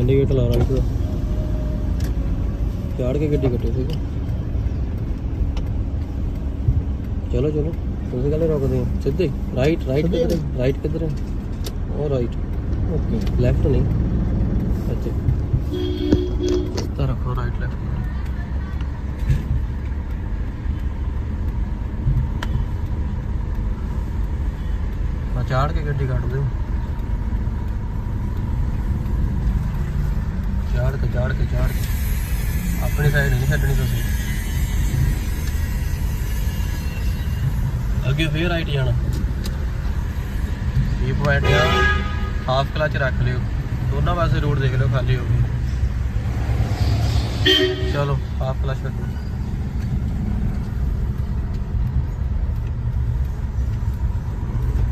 Indicator ਲਾ right ਦਾ ਚਾੜ ਕੇ ਗੱਡੀ ਕੱਟੋ ਠੀਕ ਹੈ ਚਲੋ ਚਲੋ ਤੁਸੀਂ ਕਹਿੰਦੇ ਰੁਕਦੇ ਹੋ। ਸਿੱਧੇ ਰਾਈਟ ਰਾਈਟ ਕਿੱਧਰ ਹੈ? ਰਾਈਟ ਕਿੱਧਰ ਹੈ? ਉਹ ਰਾਈਟ ਓਕੇ। ਲੈਫਟ ਨਹੀਂ। ਅੱਛਾ। ਤਾਂ ਰੱਖੋ ਰਾਈਟ ਲੈਫਟ ਚਾੜ ਕੇ ਗੱਡੀ ਕੱਢ ਦਿਓ। ਚਾੜ ਕੇ ਚਾੜ ਕੇ। ਆਪਣੀ ਸਾਈਡ ਨਹੀਂ ਛੱਡਣੀ ਤੁਸੀਂ। ਅੱਗੇ ਫੇਰ ਰਾਈਟ ਜਾਣਾ ਇਹ ਪੁਆਇੰਟ ਆ ਹਾਫ ਕਲਚ ਰੱਖ ਲਿਓ। ਦੋਨਾਂ ਪਾਸੇ ਰੋਡ ਦੇਖ ਲਿਓ, ਖਾਲੀ ਹੋ ਗਈ। ਚਲੋ ਹਾਫ ਕਲਚ ਰੱਖੋ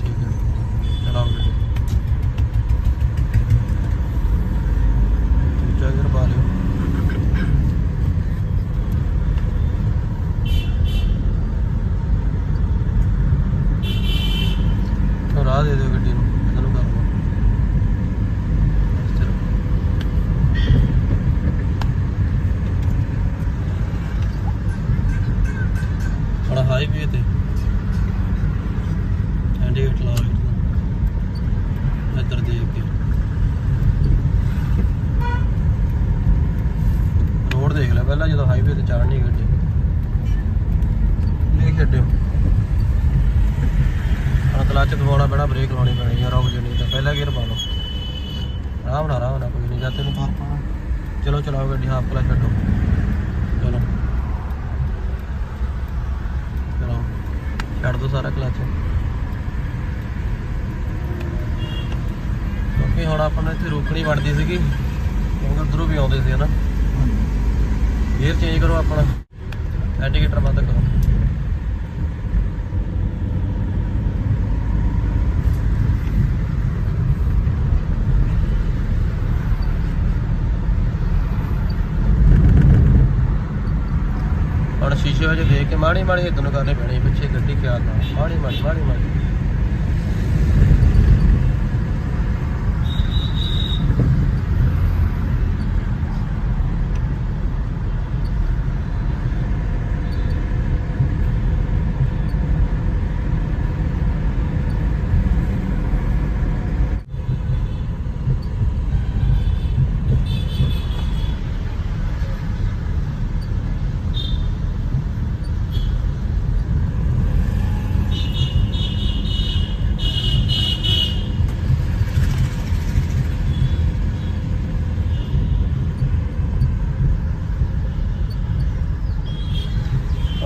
ਠੀਕ ਹੈ ਚਲਾਓ ਗੱਡੀ ਦੂਜਾ ਗੇਅਰ ਪਾ ਲਿਓ ਉਹ ਰਾਹ ਦੇ ਦਿਓ ਗੱਡੀ ਨੂੰ ਇਹਨਾਂ ਨੂੰ ਕਰ ਲਓ ਇਸ ਤਰ੍ਹਾਂ ਬੜਾ ਹਾਈਵੇ ਤੇ ਇੰਡੀਕੇਟਰ ਲਾ ਰਿਹਾ ਇੱਧਰ ਦੇਖ ਕੇ। ਰੋਡ ਦੇਖ ਲੈ ਪਹਿਲਾਂ ਜਦੋਂ ਹਾਈਵੇ ਤੇ ਚੜ੍ਹਨੀ ਗੱਡੀ। ਇਹ ਛੱਡਿਓ। ਹੁਣ ਕਲੱਚ ਦਬਾਉਣਾ ਪੈਣਾ ਬ੍ਰੇਕ ਲਾਉਣੀ ਪੈਣੀ ਯਾਰ ਰੁਕ ਜਣੀ ਤਾਂ ਪਹਿਲਾ ਗੇਅਰ ਪਾ ਲਓ। ਆਰਾਮ ਨਾਲ ਆਰਾਮ ਨਾਲ ਕੋਈ ਨਹੀਂ ਜਾਂਦੇ ਨੂੰ ਪਾਰ ਪਾਣਾ ਚਲੋ ਚਲਾਓ ਗੱਡੀ ਹਾਫ ਕਲੱਚ ਛੱਡੋ। ਚਲੋ। ਛੱਡ ਦੋ ਸਾਰਾ ਕਲੱਚ। ਕਿਉਂਕਿ ਹੁਣ ਆਪਾਂ ਨੂੰ ਇੱਥੇ ਰੋਕਣੀ ਬਣਦੀ ਸੀਗੀ ਕਿਉਂਕਿ ਉਧਰੋਂ ਵੀ ਆਉਂਦੇ ਸੀ ਹਨਾ। ਗੇਅਰ ਚੇਂਜ ਕਰੋ ਆਪਣਾ। ਇੰਡੀਕੇਟਰ ਬੰਦ ਕਰੋ ਹੁਣ ਸ਼ੀਸ਼ੇ ਵਿੱਚ ਦੇਖ ਕੇ ਮਾੜੀ ਮਾੜੀ ਇੱਧਰ ਨੂੰ ਕਰਨੀ ਪੈਣੀ ਪਿੱਛੇ ਗੱਡੀ ਖਿਆਲ ਨਾਲ। ਮਾੜੀ ਮਾੜੀ ਮਾੜੀ ਮਾੜੀ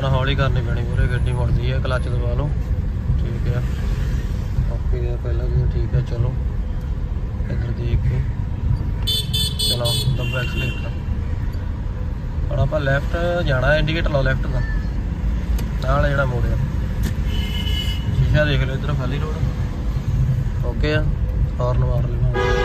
ਹੁਣ ਹੌਲੀ ਕਰਨੀ ਪੈਣੀ ਪੂਰੇ, ਗੱਡੀ ਮੁੜਦੀ ਹੈ ਕਲੱਚ ਦਬਾ ਲਓ। ਠੀਕ ਹੈ ਓਕੇ ਹੈ ਪਹਿਲਾਂ ਵੀ ਠੀਕ ਹੈ ਚਲੋ। ਇੱਧਰ ਦੇਖ ਕੇ। ਚਲੋ ਦੱਬੋ ਐਕਸਲੇਟਰ ਹੁਣ ਆਪਾਂ ਲੈਫਟ ਜਾਣਾ ਇੰਡੀਕੇਟਰ ਲਾਓ ਲੈਫਟ ਦਾ ਨਾਲ ਜਿਹੜਾ ਮੋੜਿਆ ਸ਼ੀਸ਼ਾ ਦੇਖ ਲਓ, ਇੱਧਰ ਖਾਲੀ ਰੋਡ ਓਕੇ ਆ। ਹਾਰਨ ਮਾਰ ਲਿਓ